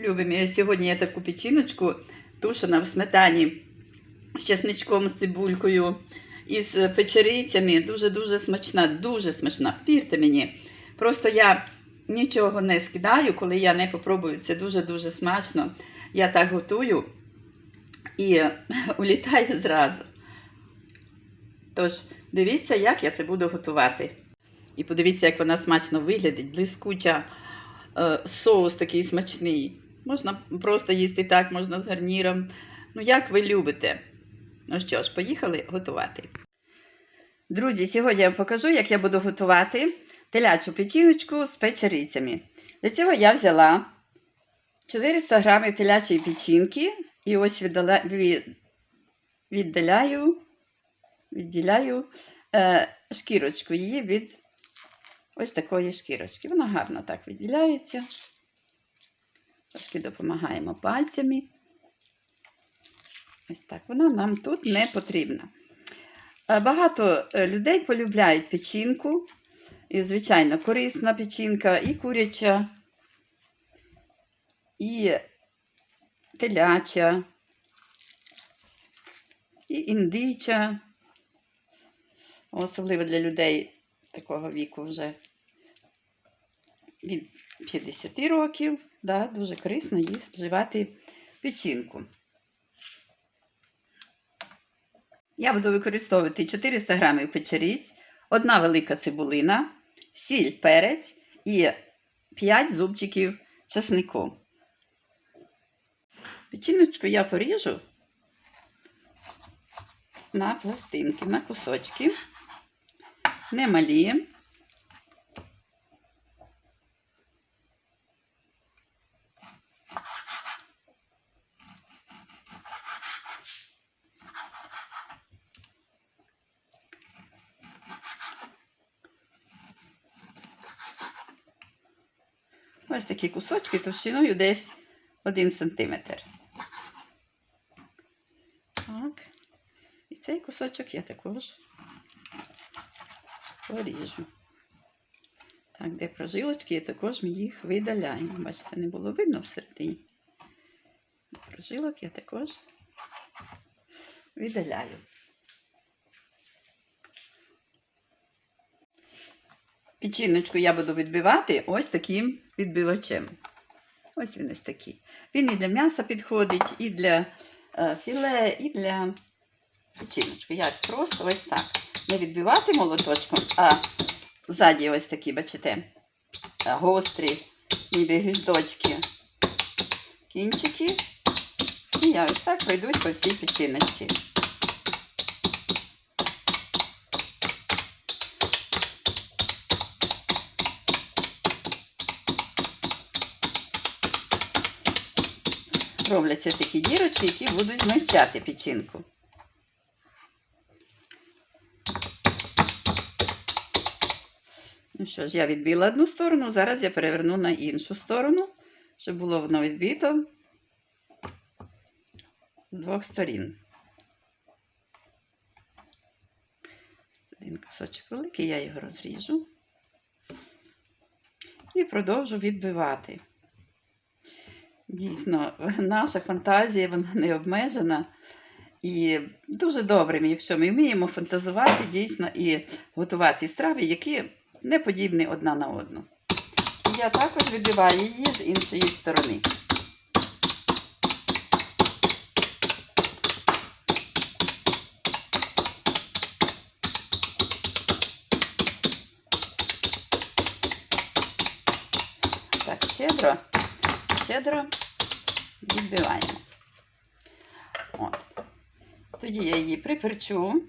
Любимо, сьогодні я таку печіночку тушена в сметані з чесничком, з цибулькою і з печерицями. Дуже-дуже смачна, дуже смачна. Вірте мені. Просто я нічого не скидаю, коли я не попробую. Це дуже-дуже смачно. Я так готую і улітаю зразу. Тож, дивіться, як я це буду готувати. І подивіться, як вона смачно виглядить, блискуча, е, соус такий смачний. Можна просто їсти так, можна з гарніром. Ну, як ви любите. Ну що ж, поїхали готувати. Друзі, сьогодні я вам покажу, як я буду готувати телячу печіночку з печерицями. Для цього я взяла 400 грамів телячої печінки і ось віддала, віддаляю, відділяю е, шкірочку її від ось такої шкірочки. Вона гарно так відділяється. Трошки допомагаємо пальцями. Ось так. Вона нам тут не потрібна. Е, Багато е, людей полюбляють печінку. І, звичайно, корисна печінка, і куряча, і теляча, і індича. Особливо для людей такого віку вже від 50 років. Да, дуже корисно їх вживати печінку. Я буду використовувати 400 грамів печериць, одна велика цибулина, сіль, перець і 5 зубчиків часнику. Печіночку я поріжу на пластинки, на кусочки, немалі. Ось такі кусочки товщиною десь 1 см. Так. І цей кусочок я також поріжу. Так, де прожилочки, я також ми їх видаляємо. Бачите, не було видно всередині. Прожилок я також видаляю. Печіночку я буду відбивати ось таким відбивачем. Ось він ось такий. Він і для м'яса підходить, і для е, філе, і для печіночки. Я просто ось так. Не відбивати молоточком, а ззаді ось такі, бачите, е, гострі, ніби гвіздочки, кінчики. І я ось так пройдусь по всій печіночці. Робляться такі дірочки, які будуть змягчати печінку. Ну що ж, я відбила одну сторону, зараз я переверну на іншу сторону, щоб було воно відбито з двох сторін. Один кусочок великий, я його розріжу і продовжу відбивати. Дійсно, наша фантазія вона не обмежена. І дуже добре, якщо ми вміємо фантазувати дійсно і готувати страви, які не подібні одна на одну. Я також відбиваю її з іншої сторони. Так, щедро, щедро відбиваємо. От. Тоді я її приперчу.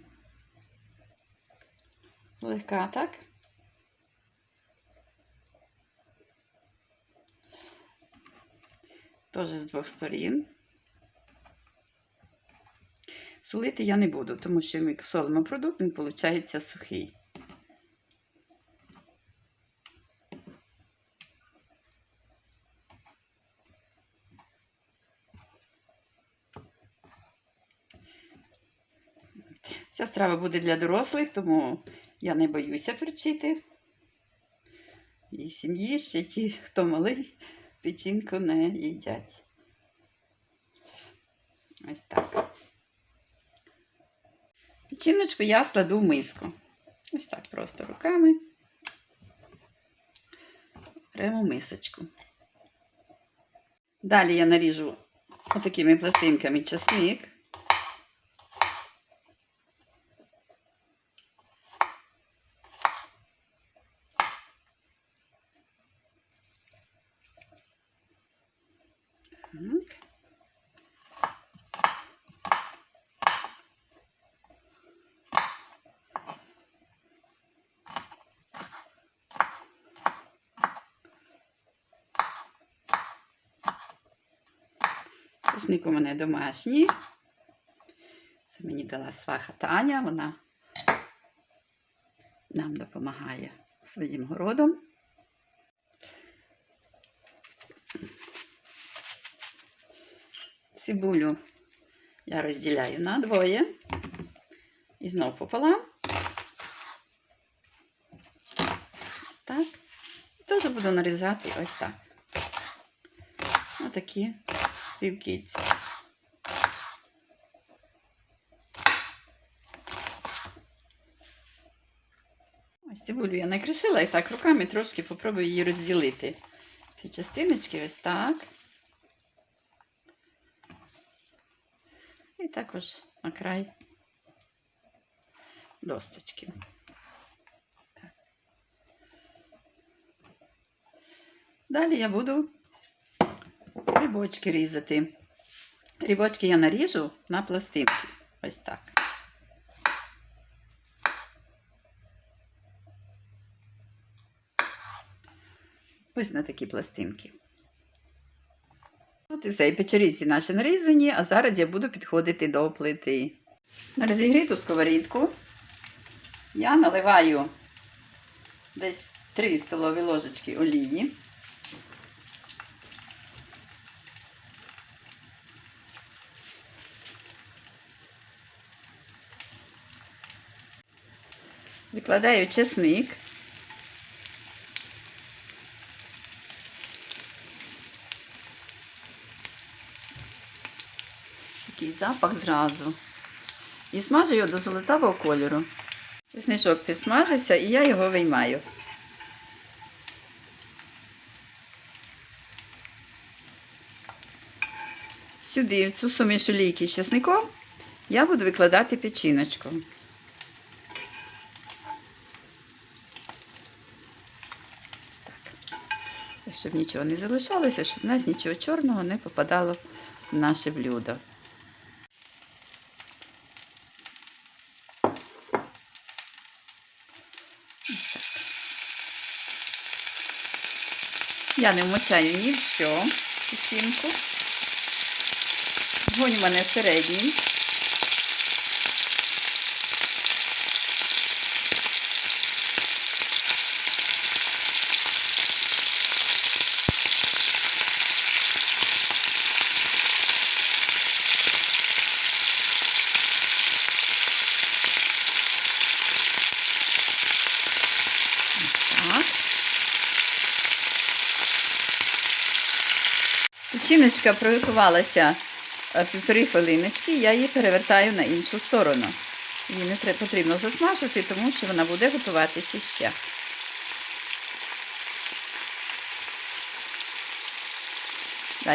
Легка, так? Теж з двох сторін. Солити я не буду, тому що ми солимо продукт, він виходить сухий. Ця страва буде для дорослих, тому я не боюся перчити. І сім'ї ще ті, хто малий, печінку не їдять. Ось так. Печіночку я складу в миску. Ось так просто руками. В мисочку. Далі я наріжу отакими пластинками часник. Так. Чесник у мене домашній. Це мені дала сваха Таня, вона нам допомагає своїм городом. Цибулю я розділяю на двоє і знов пополам. Так. Теж буду нарізати ось так. Отакі півкільці. Ось цибулю я накришила і так руками трошки попробую її розділити. Ці частиночки ось так. І також на край досточки. Далі я буду грибочки різати. Грибочки я наріжу на пластинки. Ось так. Ось на такі пластинки. От і все, і печеріці наші нарізані, а зараз я буду підходити до плити. На розігріту сковорідку я наливаю десь 3 столові ложечки олії. Викладаю чесник. Такий запах зразу. І смажу його до золотавого кольору. Чесничок підсмажився і я його виймаю. Сюди, в цю суміш олійки з чесником, я буду викладати печіночку. Так. Щоб нічого не залишалося, щоб в нас нічого чорного не попадало в наше блюдо. Я не вмочаю ні в що печінку. Вогонь у мене середній. Так. Печіночка приготувалася е, півтори хвилиночки, я її перевертаю на іншу сторону. Її не потрібно засмажувати, тому що вона буде готуватися ще.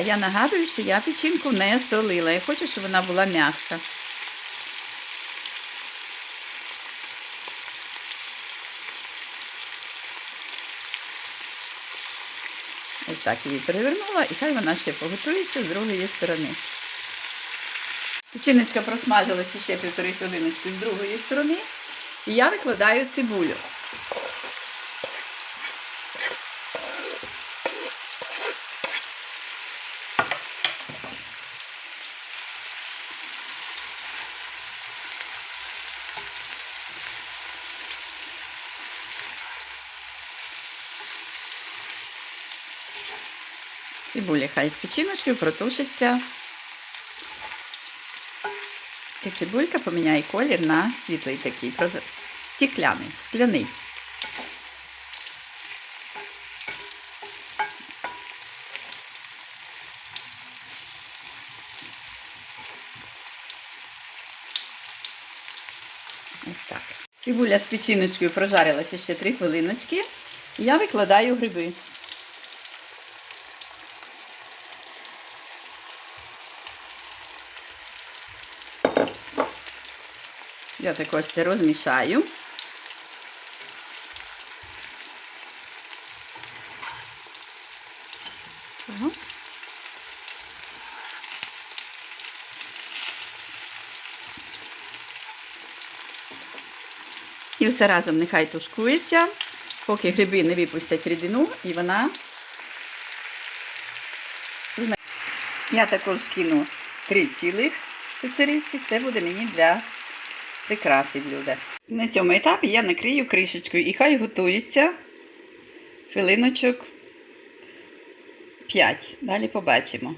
Я нагадую, що я печінку не солила. Я хочу, щоб вона була м'яка. Так її перевернула, і хай вона ще поготується з другої сторони. Печіночка просмажилася ще півтори хвилиночки з другої сторони. І я викладаю цибулю. Цибуля хай з печіночкою протушиться. І цибулька поміняє колір на світлий такий, стікляний, скляний. Ось так. Цибуля з печіночкою прожарилася ще 3 хвилиночки. Я викладаю гриби. Я також це розмішаю. І все разом нехай тушкується, поки гриби не випустять рідину, і вона. Я також кину три цілих печериці. Це буде мені для прикраси блюда. На цьому етапі я накрию кришечкою і хай готується хвилиночок 5. Далі побачимо.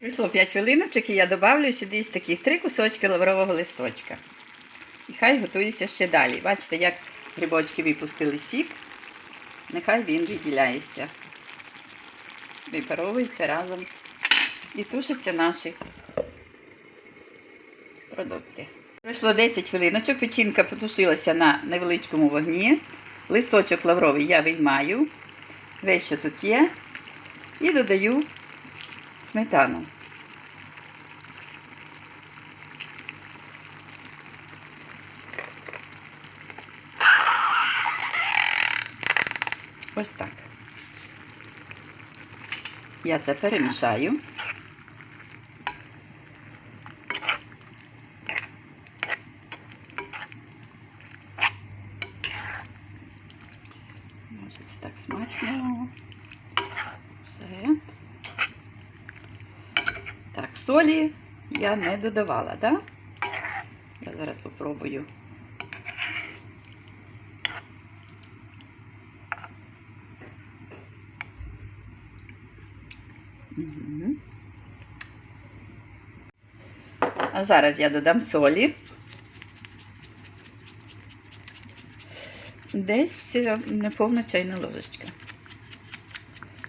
Пройшло 5 хвилиночок і я додавлю сюди ось таких три кусочки лаврового листочка. І хай готується ще далі. Бачите, як грибочки випустили сік, нехай він відділяється. Випаровується разом. І тушаться наші продукти. Пройшло 10 хвилиночок, печінка потушилася на невеличкому вогні. Листочок лавровий я виймаю, весь, що тут є, і додаю сметану. Ось так. Я це перемішаю. Може, це так смачно. Все. Так, солі я не додавала, так? Я зараз попробую. Мгм. А зараз я додам солі. Десь е, неповна чайна ложечка,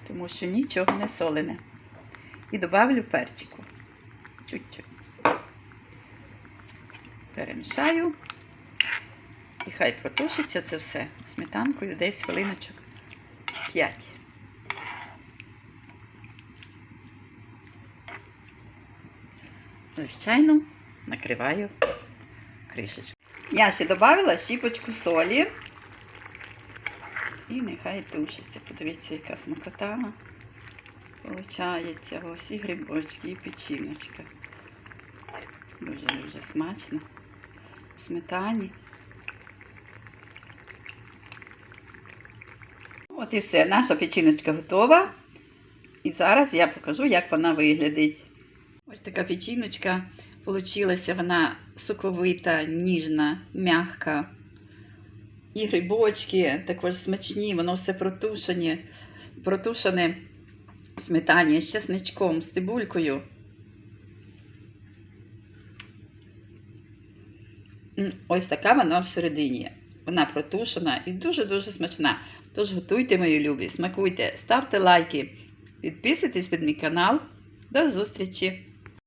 тому що нічого не солене. І добавлю перчику. Чуть-чуть. Перемішаю. І хай протушиться це все сметанкою десь хвилиночок 5. Звичайно, накриваю кришечку. Я ще додала щіпочку солі. І нехай тушиться. Подивіться, яка смакота получається. Ось і грибочки, і печіночка. Дуже-дуже смачно. В Сметані. От і все, наша печіночка готова. І зараз я покажу, як вона виглядить. Ось така печіночка получилася, вона соковита, ніжна, м'яка. І грибочки також смачні, воно все протушене, протушене сметані з чесничком, з цибулькою. Ось така вона всередині. Вона протушена і дуже-дуже смачна. Тож готуйте, мої любі, смакуйте, ставте лайки, підписуйтесь під мій канал. До зустрічі!